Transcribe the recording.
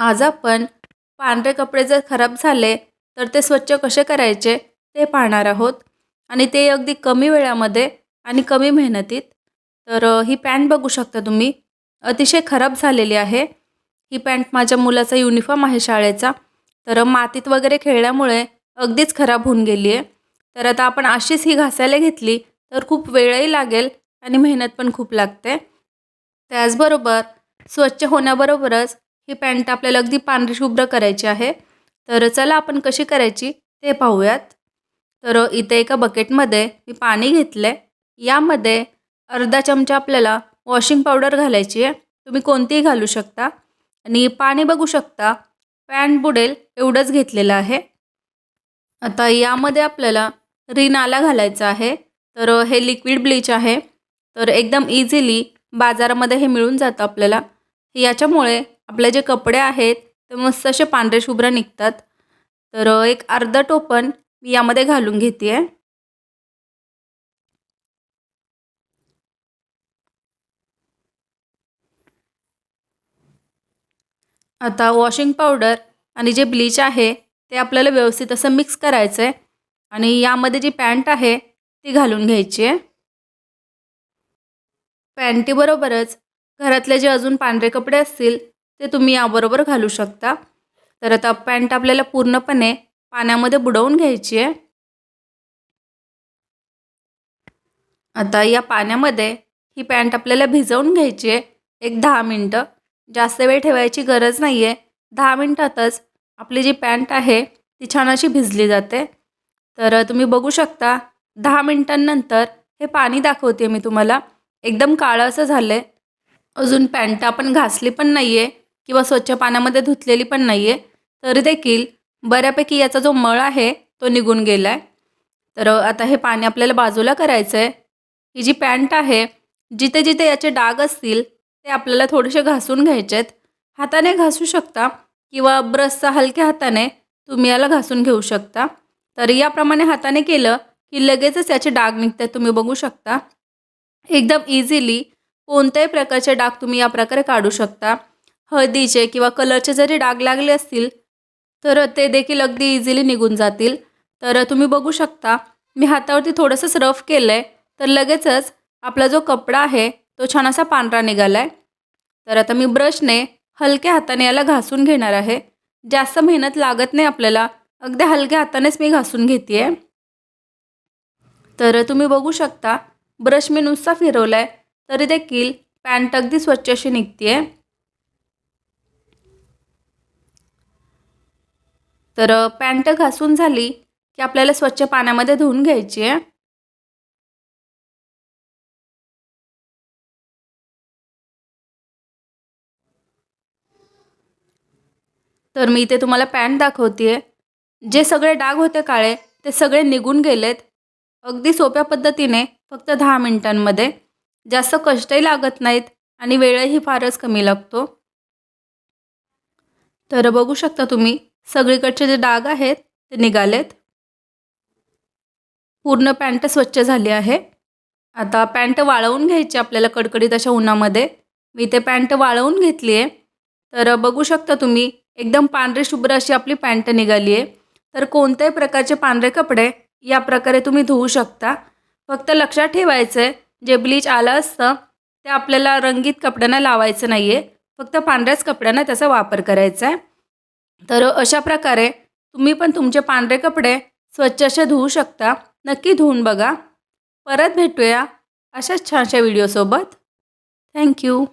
आज आपण पांढरे कपडे जर खराब झाले तर ते स्वच्छ कसे करायचे ते पाहणार आहोत. आणि ते अगदी कमी वेळामध्ये आणि कमी मेहनतीत. तर ही पॅन्ट बघू शकता तुम्ही. अतिशय खराब झालेली आहे. ही पॅन्ट माझ्या मुलाचा युनिफॉर्म आहे शाळेचा. तर मातीत वगैरे खेळल्यामुळे अगदीच खराब होऊन गेली आहे तर आता आपण अशीच ही घासायला घेतली तर खूप वेळही लागेल आणि मेहनत पण खूप लागते. त्याचबरोबर स्वच्छ होण्याबरोबरच ही पॅन्ट आपल्याला अगदी पांढरी शुभ्र करायची आहे. तर चला आपण कशी करायची ते पाहूयात. तर इथे एका बकेटमध्ये मी पाणी घेतलं आहे यामध्ये अर्धा चमचा आपल्याला वॉशिंग पावडर घालायची आहे. तुम्ही कोणतीही घालू शकता. आणि पाणी बघू शकता पॅन्ट बुडेल एवढंच घेतलेलं आहे. आता यामध्ये आपल्याला रिन आला घालायचा आहे. तर हे लिक्विड ब्लीच आहे. तर एकदम इझिली बाजारामध्ये हे मिळून जातं आपल्याला. याच्यामुळे आपले जे कपडे आहेत ते मस्त असे पांढरे शुभ्र निघतात. तर एक अर्धं टोपण मी यामध्ये घालून घेते आहे आता वॉशिंग पावडर आणि जे ब्लीच आहे ते आपल्याला व्यवस्थित असं मिक्स करायचं आहे आणि यामध्ये जी पॅन्ट आहे ती घालून घ्यायची आहे. पॅन्टीबरोबरच घरातले जे अजून पांढरे कपडे असतील ते तुम्ही याबरोबर घालू शकता. तर आता पॅन्ट आपल्याला पूर्णपणे पाण्यामध्ये बुडवून घ्यायची आहे. आता या पाण्यामध्ये ही पॅन्ट आपल्याला भिजवून घ्यायची आहे. एक दहा मिनटं. जास्त वेळ ठेवायची गरज नाही आहे दहा मिनटातच आपली जी पॅन्ट आहे ती छान अशी भिजली जाते. तर तुम्ही बघू शकता दहा मिनटांनंतर हे पाणी दाखवते मी तुम्हाला. एकदम काळं असं झालं आहे अजून पॅन्ट आपण घासली पण नाही आहे किंवा स्वच्छ पाण्यामध्ये धुतलेली पण नाही आहे तरी देखील बऱ्यापैकी याचा जो मळ आहे तो निघून गेला आहे तर आता हे पाणी आपल्याला बाजूला करायचं आहे ही जी पॅन्ट आहे जिथे जिथे याचे डाग असतील ते आपल्याला थोडेसे घासून घ्यायचे आहेत हाताने घासू शकता किंवा ब्रशचा हलक्या हाताने तुम्ही याला घासून घेऊ शकता. तर याप्रमाणे हाताने केलं की लगेचच याचे डाग निघतात तुम्ही बघू शकता. एकदम इझिली कोणत्याही प्रकारचे डाग तुम्ही या प्रकारे काढू शकता. हळदीचे किंवा कलरचे जरी डाग लागले असतील तर ते देखील अगदी इझिली निघून जातील. तर तुम्ही बघू शकता मी हातावरती थोडंसंच रफ केलं आहे तर लगेचच आपला जो कपडा आहे तो छान असा पांढरा निघाला आहे तर आता मी ब्रशने हलक्या हाताने याला घासून घेणार आहे. जास्त मेहनत लागत नाही आपल्याला अगदी हलक्या हातानेच मी घासून घेते आहे तर तुम्ही बघू शकता ब्रश मी नुसता फिरवला आहे तरी देखील पॅन्ट अगदी स्वच्छ अशी निघते आहे तर पॅन्ट घासून झाली की आपल्याला स्वच्छ पाण्यामध्ये धुवून घ्यायची आहे. तर मी इथे तुम्हाला पॅन्ट दाखवते जे सगळे डाग होते काळे ते सगळे निघून गेलेत. अगदी सोप्या पद्धतीने फक्त दहा मिनिटांमध्ये. जास्त कष्टही लागत नाहीत आणि वेळही फारच कमी लागतो. तर बघू शकता तुम्ही सगळीकडचे जे डाग आहेत ते निघालेत. पूर्ण पॅन्ट स्वच्छ झाली आहे. आता पॅन्ट वाळवून घ्यायची आपल्याला कडकडीत अशा उन्हामध्ये. मी ते पॅन्ट वाळवून घेतली आहे. तर बघू शकता तुम्ही एकदम पांढरी शुभ्र अशी आपली पॅन्ट निघाली आहे. तर कोणत्याही प्रकारचे पांढरे कपडे या प्रकारे तुम्ही धुवू शकता. फक्त लक्षात ठेवायचं आहे जे ब्लीच आलं असतं ते आपल्याला रंगीत कपड्यांना लावायचं नाही आहे फक्त पांढऱ्याच कपड्यांना त्याचा वापर करायचा आहे तर अशा प्रकारे तुम्ही पण तुमचे पांढरे कपडे स्वच्छ असे धुवू शकता. नक्की धुवून बघा. परत भेटूया अशाच छानशा व्हिडिओसोबत थँक्यू